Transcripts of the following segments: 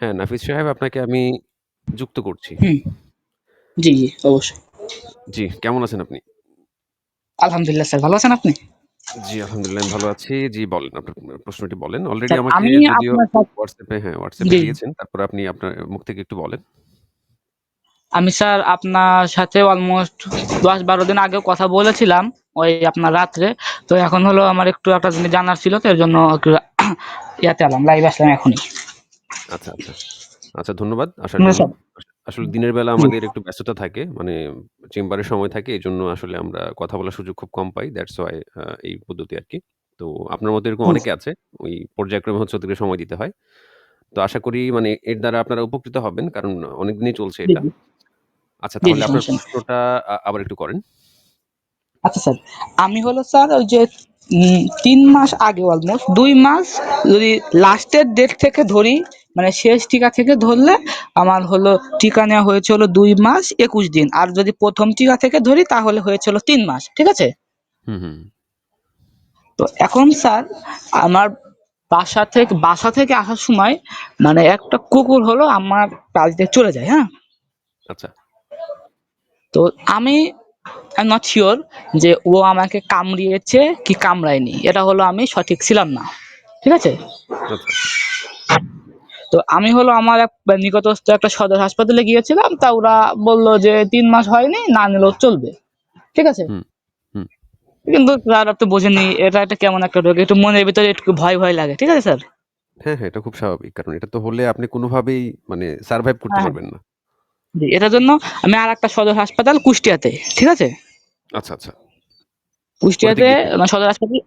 হ্যাঁ, নাফিস সাহেব আপনাকে আমি যুক্ত করছি। হুম। জি, জি, অবশ্যই। জি, কেমন আছেন আপনি? আলহামদুলিল্লাহ স্যার, ভালো আছেন আপনি? জি, আলহামদুলিল্লাহ আমি ভালো আছি। জি, বলেন আপনার প্রশ্নটি বলেন। অলরেডি স্যার আমাকে আমি যদিও আপনার সাথে WhatsApp এ হ্যাঁ, WhatsApp এ জি। দিয়েছেন। তারপরে আপনি আপনার মুখ থেকে একটু বলেন। আমি স্যার আপনার সাথে অলমোস্ট ১০-১২ দিন আগেও কথা বলেছিলাম। ওই আপনার রাত্রে। তো এখন হলো আমার একটু একটা জিনিস জানার ছিল তো এর জন্য একটু ইয়াতে এলাম, লাইভে আসলাম এখনই। আচ্ছা, আচ্ছা। আচ্ছা ধন্যবাদ জন্য। স্যার। আস আসলে দিনের বেলা জি। আমাদের একটু ব্যস্ততা থাকে। মানে চেম্বারে সময় থাকে। এজন্য আসলে আমরা কথা বলার সুযোগ খুব কম পাই। দ্যাটস ওয়াই আ এই পদ্ধতি আরকি। তো আপনার মতো এরকম। অনেকে আছে। ওই পর্যায়ক্রমে হচ্ছে ওদেরকে সময় দিতে হয়। তো আশা করি মানে এর দ্বারা আপনারা উপকৃত হবেন। কারণ অনেকদিনই চলছে জি, এটা। জি। আচ্ছা জি, জি, তাহলে আপনার সমস্যা নেই। প্রশ্নটা আ আবার একটু করেন। আচ্ছা স্যার, আমি হলো স্যার ওই যে উম ৩ মাস আগে অলমোস্ট ২ মাস যদি লাস্টের ডেট থেকে ধরি, মানে শেষ টিকা থেকে ধরলে আমার হলো টিকা নেওয়া হয়েছে হলো ২ মাস ২১ দিন। আর যদি প্রথম টিকা থেকে ধরি তাহলে হয়েছিল তিন মাস। ঠিক আছে? হুম, হুম। তো এখন স্যার আমার বাসা থেকে বাসা থেকে আসার সময় মানে একটা কুকুর হলো আমার পাশ দিয়ে চলে যায়, হ্যাঁ? আচ্ছা। তো আমি আই নট সিউর যে ও আমাকে কামড়িয়েছে কি কামড়ায়নি। এটা হলো আমি সঠিক ছিলাম না। ঠিক আছে? তো আমি হলো আমার এক নিকটস্থ একটা সদর হাসপাতালে গিয়েছিলাম। তা ওরা বলল যে তিন মাস হয়নি, না নিলেও চলবে। ঠিক আছে? কিন্তু স্যার আপনি বোঝেনই এটা একটা কেমন একটা রোগ। একটু মনের ভিতরে একটু ভয়, ভয় লাগে। ঠিক আছে স্যার? হ্যাঁ, হ্যাঁ, এটা খুব স্বাভাবিক। কারণ এটা তো হলে আপনি কোনোভাবেই মানে সারভাইভ করতে হ্যাঁ। পারবেন না। জি, এটার জন্য আমি আর একটা সদর হাসপাতাল কুষ্টিয়াতে। ঠিক আছে? আচ্ছা, আচ্ছা। কুষ্টিয়াতে? মানে সদর হাসপাতাল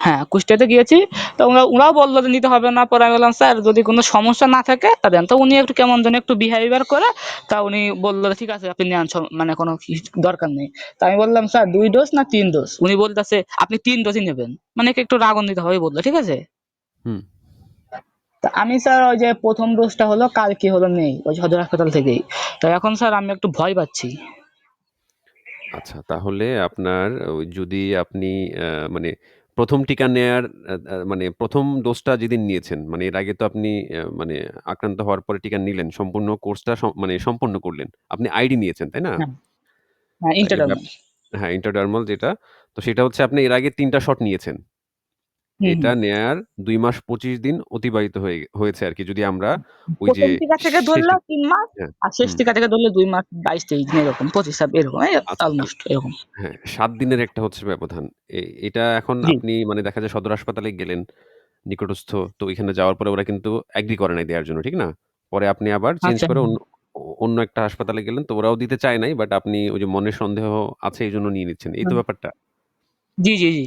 হ্যাঁ, কুষ্টিয়াতে গিয়েছি। তো ওরা ওরাও বলল যে নিতে হবে না। পরে আমি বললাম, "স্যার যদি কোনো সমস্যা না থাকে তা দেন।" তো উনি একটু কেমন জানি একটু বিহেভিয়ার করে তা উনি বলল, "ঠিক আছে আপনি নেন মানে কোনো দরকার নেই।" তা আমি বললাম, "স্যার দুই ডোজ না তিন ডোজ?" উনি বলতেছে, "আপনি ৩ ডোজই নেবেন।" মানে একে একটু রাগান্বিতভাবেই বলল ঠিক আছে? হুম। তা আমি স্যার ওই যে ১ম ডোজটা হলো কালকে হলো নেই। ওই সদর হাসপাতাল থেকেই। তো এখন স্যার আমি একটু ভয় পাচ্ছি। আচ্ছা, তাহলে আপনার যদি আপনি মানে ১ম টিকা নেয়ার আ আ মানে প্রথম ডোজটা যেদিন নিয়েছেন, মানে এর আগে তো আপনি আ মানে আক্রান্ত হওয়ার পরে টিকা নিলেন। সম্পূর্ণ কোর্সটা মানে সম্পূর্ণ করলেন। আপনি আইডি নিয়েছেন, তাই না? হ্যাঁ, হ্যাঁ ইন্টারনাল। হ্যাঁ, ইন্টারডার্মাল যেটা। তো সেটা হচ্ছে আপনি এর আগে ৩ টা শট নিয়েছেন। হুম, এটা হুম। নেয়ার ২ মাস ২৫ দিন অতিবাহিত হয়ে হয়েছে আরকি। যদি আমরা ওই যে ১ম টিকা থেকে শেষে ধরলেও ৩ মাস হ্যাঁ, আর শেষ হুম। টিকা থেকে ধরলে ২ মাস ২২-২৩ দিন এরকম ২৫ ছাব্বিশ এরকম এই আচ্ছা অলমোস্ট এরকম। হ্যাঁ, ৭ দিনের একটা হচ্ছে ব্যবধান। এ এটা এখন জি। আপনি মানে দেখা যায় সদর হাসপাতালে গেলেন, নিকটস্থ। তো ওইখানে যাওয়ার পরে ওরা কিন্তু এগ্রি করে নাই দেয়ার জন্য, ঠিক না? পরে আপনি আবার চেঞ্জ আচ্ছা। করে অন্য অন্য একটা হাসপাতালে গেলেন। তো ওরাও দিতে চায় নাই। বাট আপনি ওই যে মনের সন্দেহ আছে এইজন্য নিয়ে নিচ্ছেন। এই তো হুম। ব্যাপারটা? জি, জি, জি।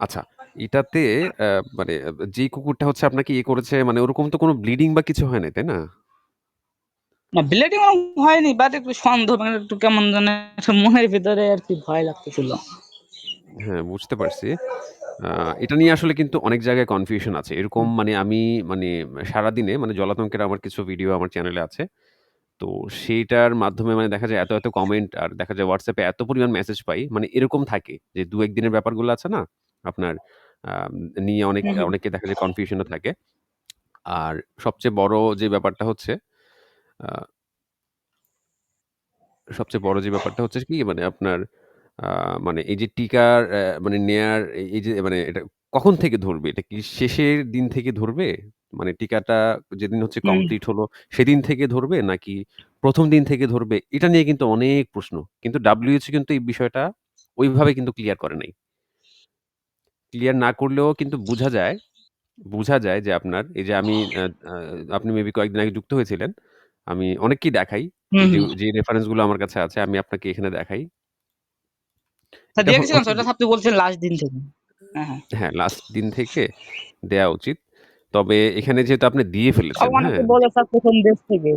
আচ্ছা, এটাতে আ মানে যেই কুকুরটা হচ্ছে আপনাকে ইয়ে করেছে মানে ওরকম তো কোনো ব্লিডিং বা কিছু হয় নাই, তাই না? না ব্লিডিং হয়নি বাট একটু সন্দেহ মানে একটু কেমন একটা মনের ভিতরে আরকি ভয় লাগতেছিল। হ্যাঁ, বুঝতে পারছি। আ এটা নিয়ে আসলে কিন্তু অনেক জায়গায় কনফিউশন আছে। এরকম মানে আমি মানে সারাদিনে মানে জলাতঙ্কের আমার কিছু ভিডিও আমার চ্যানেলে আছে। তো সেইটার মাধ্যমে মানে দেখা যায় এত, এত কমেন্ট আর দেখা যায় WhatsApp এ এত পরিমাণ মেসেজ পাই। মানে এরকম থাকে যে ২-১ দিনের ব্যাপারগুলো আছে না? আপনার নিয়ে অনেক হুম, হুম। অনেকে দেখা যায় কনফিউশন ও থাকে। আর সবচেয়ে বড় যে ব্যাপারটা হচ্ছে আ সবচেয়ে বড় যে ব্যাপারটা হচ্ছে কি মানে আপনার আ মানে এই যে টিকার অ্যা মানে নেয়ার এই যে মানে এটা কখন থেকে ধরবে? এটা কি শেষের দিন থেকে ধরবে? মানে টিকাটা যেদিন হচ্ছে হুম। কমপ্লিট হলো সেদিন থেকে ধরবে নাকি ১ম দিন থেকে ধরবে? এটা নিয়ে কিন্তু অনেক প্রশ্ন। কিন্তু WHO কিন্তু এই বিষয়টা ওইভাবে কিন্তু ক্লিয়ার করে নাই। ক্লিয়ার না করলেও কিন্তু বুঝা যায়, বুঝা যায় যে আপনার এই যে আমি আ আ আপনি মেবি কয়েকদিন আগে যুক্ত হয়েছিলেন। আমি অনেককেই দেখাই। হুম, যে, হুম। যে রেফারেন্সগুলো আমার কাছে আছে আমি আপনাকে এখানে দেখাই। স্যার এটা হ দিয়ে গেছিলাম হচ্ছে ওটা আপনি বলছেন লাস্ট দিন থেকে। হ্যাঁ, হ্যাঁ। হ্যাঁ, লাস্ট দিন থেকে দেয়া উচিত। তবে এখানে যেহেতু আপনি দিয়ে ফেলেছেন, অনেকে হ্যাঁ? বলে স্যার ১ম ডোজ থেকে।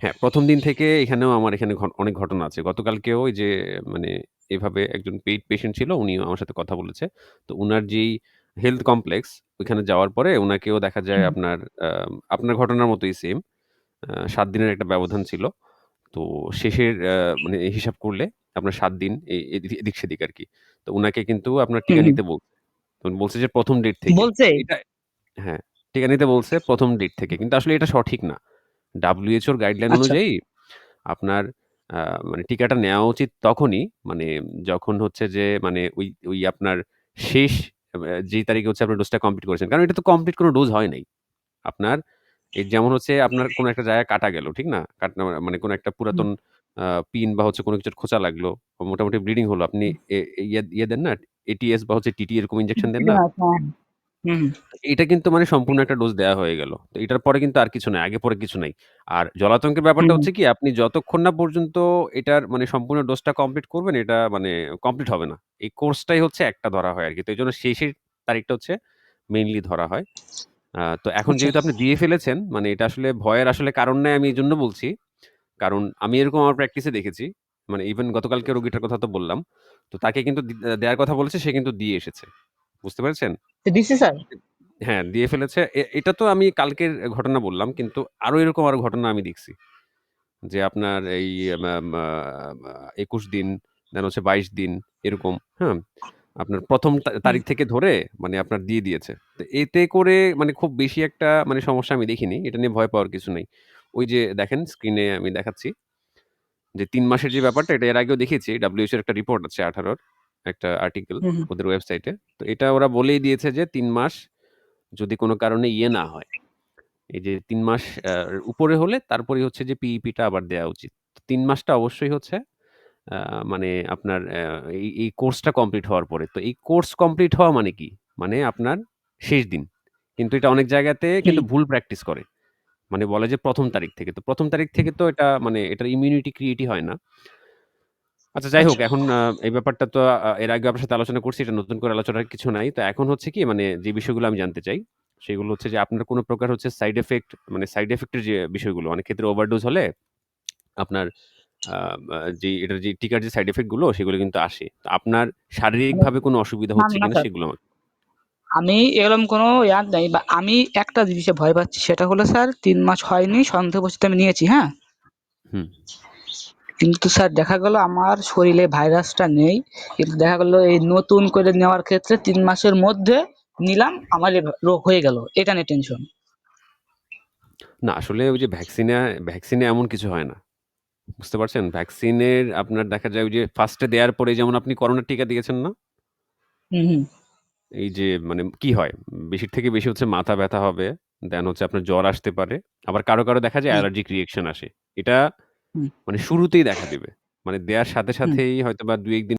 হ্যাঁ, ১ম দিন থেকে এখানেও আমার এখানে ঘ অনেক ঘটনা আছে। গতকালকেও ওই যে মানে এভাবে একজন পেইড পেশেন্ট ছিল, উনিও আমার সাথে কথা বলেছে। তো উনার যেই হেলথ কমপ্লেক্স ওইখানে যাওয়ার পরে উনাকেও দেখা যায় হুম। আপনার আ আপনার ঘটনার মতোই সেম। আ ৭ দিনের একটা ব্যবধান ছিল। তো শেষের আ মানে হিসাব করলে আপনার ৭ দিন এ এদি এদিক-সেদিক আরকি। তো উনাকে কিন্তু আপনার হুম, টিকা হুম। নিতে বলছে। তো বলছে যে ১ম ডেট থেকে। বলছে? এটা হ্যাঁ। টিকা নিতে বলছে ১ম ডেট থেকে। কিন্তু আসলে এটা সঠিক না। WHO র গাইডলাইন আচ্ছা। অনুযায়ী আপনার আ মানে টিকাটা নেওয়া উচিত তখনই মানে যখন হচ্ছে যে মানে ওই ওই আপনার শেষ অ্যা যেই তারিখে হচ্ছে আপনার ডোজটা কমপ্লিট করেছেন। কারণ এটা তো কমপ্লিট কোনো ডোজ হয় নাই। আপনার এই যেমন হচ্ছে আপনার কোনো একটা জায়গায় কাটা গেল, ঠিক না? কাটনা মানে কোনো একটা হুম। পুরাতন আ পিন বা হচ্ছে কোনো কিছুর খোঁচা লাগল। মোটামুটি ব্লিডিং হলো। আপনি এ ইয়ে ইয়ে দেন না? এটিএস বা হচ্ছে টিটি এরকম ইনজেকশন দেন না? হুম। এটা কিন্তু মানে সম্পূর্ণ একটা ডোজ দেয়া হয়ে গেল। তো এটার পরে কিন্তু আর কিছু নাই। আগে পরে কিছু নাই। আর জলাতঙ্কের ব্যাপারটা হুম। হচ্ছে কি আপনি যতক্ষণ না পর্যন্ত এটার মানে সম্পূর্ণ ডোজটা কমপ্লিট করবেন এটা মানে কমপ্লিট হবে না। এই কোর্সটাই হচ্ছে একটা ধরা হয় আরকি। তো এজন্য শেষের তারিখটা হচ্ছে মেইনলি ধরা হয়। আ তো এখন আচ্ছা। যেহেতু আপনি দিয়ে ফেলেছেন মানে এটা আসলে ভয়ের আসলে কারণ নাই আমি এজন্য বলছি। কারণ আমি এরকম আমার প্র্যাকটিসে দেখেছি। মানে ইভেন গতকালকে রোগীটার কথা তো বললাম। তো তাকে কিন্তু দি দেয়ার কথা বলেছে সে কিন্তু দিয়ে এসেছে। বুঝতে পেরেছেন? স্যার? হ্যাঁ, দিয়ে ফেলেছে। এ এটা তো আমি কালকের ঘটনা বললাম। কিন্তু আরও এরকম আরও ঘটনা আমি দেখছি। যে আপনার এই মা মা মা ২১ দিন, দেন হচ্ছে ২২ দিন এরকম, হ্যাঁ? আপনার ১ম তা হুম। তারিখ থেকে ধরে মানে আপনার দিয়ে দিয়েছে। তো এতে করে মানে খুব বেশি একটা মানে সমস্যা আমি দেখিনি। এটা নিয়ে ভয় পাওয়ার কিছু নেই। ওই যে দেখেন স্ক্রিনে আমি দেখাচ্ছি। যে ৩ মাসের যে ব্যাপারটা এটা এর আগেও দেখিয়েছি। WHO এর একটা রিপোর্ট আছে ১৮ র একটা আর্টিকেল। ওদের ওয়েবসাইটে। তো এটা ওরা বলেই দিয়েছে যে তিন মাস যদি কোনো কারণে ইয়ে না হয়। এই যে তিন মাস উপরে হলে তারপরেই হচ্ছে যে পিইপি টা আবার দেয়া উচিত। তিন মাসটা অবশ্যই হচ্ছে মানে আপনার এই কোর্সটা কমপ্লিট হওয়ার পরে। তো এই কোর্স কমপ্লিট হওয়া মানে কি? মানে আপনার শেষ দিন। কিন্তু এটা অনেক জায়গাতে কিন্তু ভুল প্র্যাকটিস করে। মানে বলে যে প্রথম তারিখ থেকে। তো প্রথম তারিখ থেকে তো এটা মানে এটার ইমিউনিটি ক্রিয়েটই হয় না। আচ্ছা যাই হোক আচ্ছা। এখন আ এই ব্যাপারটা তো আ এর আগে আপনার সাথে আলোচনা করছি। এটা নতুন করে আলোচনার কিছু নাই। তো এখন হচ্ছে কি মানে যে বিষয়গুলো আমি জানতে চাই, সেগুলো হচ্ছে যে আপনার কোন প্রকার হচ্ছে সাইড ইফেক্ট মানে সাইড ইফেক্ট এর যে বিষয়গুলো অনেক ক্ষেত্রে ওভারডোজ হলে আপনার আ যে এটার যে টিকার যে সাইড ইফেক্টগুলো সেগুলো কিন্তু আসে। তো আপনার শারীরিকভাবে কোনো অসুবিধা না, হচ্ছে না কিনা স্যার। সেগুলো আমাকে আমি এরকম কোনো ইয়া নাই বা আমি একটা জিনিসে ভয় পাচ্ছি সেটা হলো স্যার ৩ মাস হয়নি সন্দেহবশত আমি নিয়েছি, হ্যাঁ? হুম। কিন্তু স্যার দেখা গেল আমার শরীরে ভাইরাসটা নেই। কিন্তু দেখা গেল এই নতুন করে নেওয়ার ক্ষেত্রে তিন মাসের মধ্যে নিলাম আমার রোগ হয়ে গেল। এটা নিয়ে টেনশন। না আসলে ওই যে ভ্যাকসিনে ভ্যাকসিনে এমন কিছু হয় না। বুঝতে পারছেন? ভ্যাকসিনের আপনার দেখা যায় ওই যে ফার্স্টে দেওয়ার পরে যেমন আপনি করোনার টিকা দিয়েছেন না? হুম, হুম। এই যে মানে কি হয়? বেশির থেকে বেশি হচ্ছে মাথা ব্যথা হবে। দেন হচ্ছে আপনার জ্বর আসতে পারে। আবার কারও, কারও দেখা যায় অ্যালার্জিক রিয়েকশন আসে। এটা হুম। মানে শুরুতেই দেখা দিবে। মানে দেওয়ার সাথে হুম। সাথেই হয়তোবা ২-১ দিন